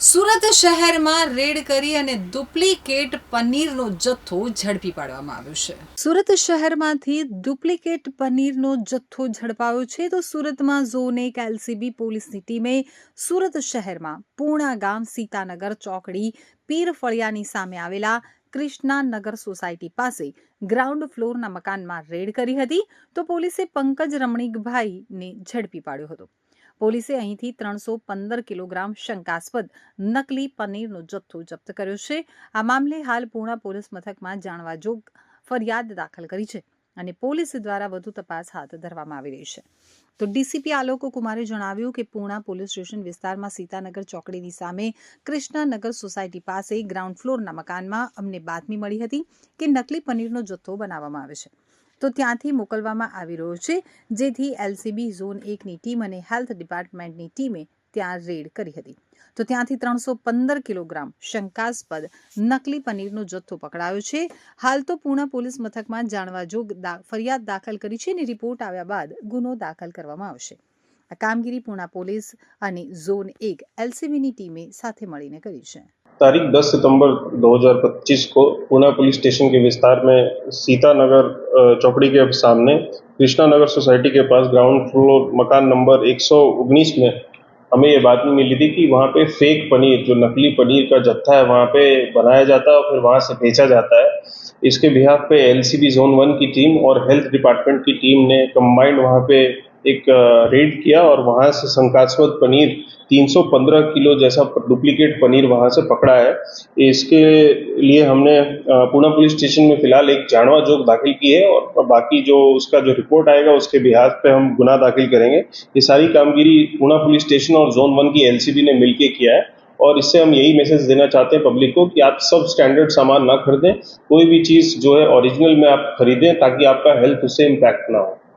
સુરત શહેરમાં રેડ કરી અને ડુપ્લિકેટ પનીરનો જથ્થો ઝડપી પાડવામાં આવ્યો છે. સુરત શહેરમાંથી ડુપ્લિકેટ પનીરનો જથ્થો ઝડપાયો છે તો સુરતમાં ઝોન એક એલસીબી પોલીસની ટીમે સુરત શહેરમાં પૂર્ણા ગામ સીતાનગર ચોકડી પીર ફળિયાની સામે આવેલા કૃષ્ણાનગર સોસાયટી પાસે ગ્રાઉન્ડ ફ્લોરના મકાનમાં રેડ કરી હતી તો પોલીસે પંકજ રમણીકભાઈને ઝડપી પાડ્યો હતો. પોલીસે અહીંથી ત્રણસો પંદર કિલોગ્રામ શંકાસ્પદ નકલી પનીરનો જથ્થો જપ્ત કર્યો છે. આ મામલે હાલ પૂર્ણા પોલીસ મથકમાં જાણવા જોગ ફરિયાદ દાખલ કરી છે અને પોલીસ દ્વારા વધુ તપાસ હાથ ધરવામાં આવી રહી છે. તો ડીસીપી આલોક કુમારે જણાવ્યું કે પૂર્ણા પોલીસ સ્ટેશન વિસ્તારમાં સીતાનગર ચોકડીની સામે કૃષ્ણાનગર સોસાયટી પાસે ગ્રાઉન્ડ ફ્લોરના મકાનમાં અમને બાતમી મળી હતી કે નકલી પનીરનો જથ્થો બનાવવામાં આવે છે. તો ત્યાંથી મોકલવામાં આવી રહ્યો છે. જેથી એલસીબી ઝોન એકની ટીમ અને હેલ્થ ડિપાર્ટમેન્ટની ટીમે ત્યાં રેડ કરી હતી. તો ત્યાંથી ત્રણસો પંદર કિલોગ્રામ શંકાસ્પદ નકલી પનીરનો જથ્થો પકડાયો છે. હાલ તો પૂર્ણા પોલીસ મથકમાં જાણવા જોગ ફરિયાદ દાખલ કરી છે અને રિપોર્ટ આવ્યા બાદ ગુનો દાખલ કરવામાં આવશે. આ કામગીરી પૂર્ણા પોલીસ અને ઝોન એક એલસીબીની ટીમે સાથે મળીને કરી છે. तारीख 10 सितंबर 2025 को पूना पुलिस स्टेशन के विस्तार में सीता नगर चौकड़ी के सामने कृष्णा नगर सोसाइटी के पास ग्राउंड फ्लोर मकान नंबर 119 में हमें ये बात नहीं मिली थी कि वहाँ पे फेक पनीर, जो नकली पनीर का जत्था है, वहाँ पे बनाया जाता है और फिर वहाँ से बेचा जाता है। इसके बिहाफ पे एलसीबी जोन वन की टीम और हेल्थ डिपार्टमेंट की टीम ने कम्बाइंड वहाँ पे एक रेड किया और वहाँ से शंकास्पद पनीर 315 किलो जैसा डुप्लीकेट पनीर वहाँ से पकड़ा है। इसके लिए हमने पूना पुलिस स्टेशन में फ़िलहाल एक जानवा जोग दाखिल की है और बाकी जो उसका जो रिपोर्ट आएगा उसके बिहार पे हम गुना दाखिल करेंगे। ये सारी कामगिरी पूना पुलिस स्टेशन और जोन वन की एलसीबी ने मिलके किया है और इससे हम यही मैसेज देना चाहते हैं पब्लिक को कि आप सब स्टैंडर्ड सामान ना खरीदें, कोई भी चीज़ जो है ओरिजिनल में आप खरीदें ताकि आपका हेल्थ उससे इम्पैक्ट ना हो।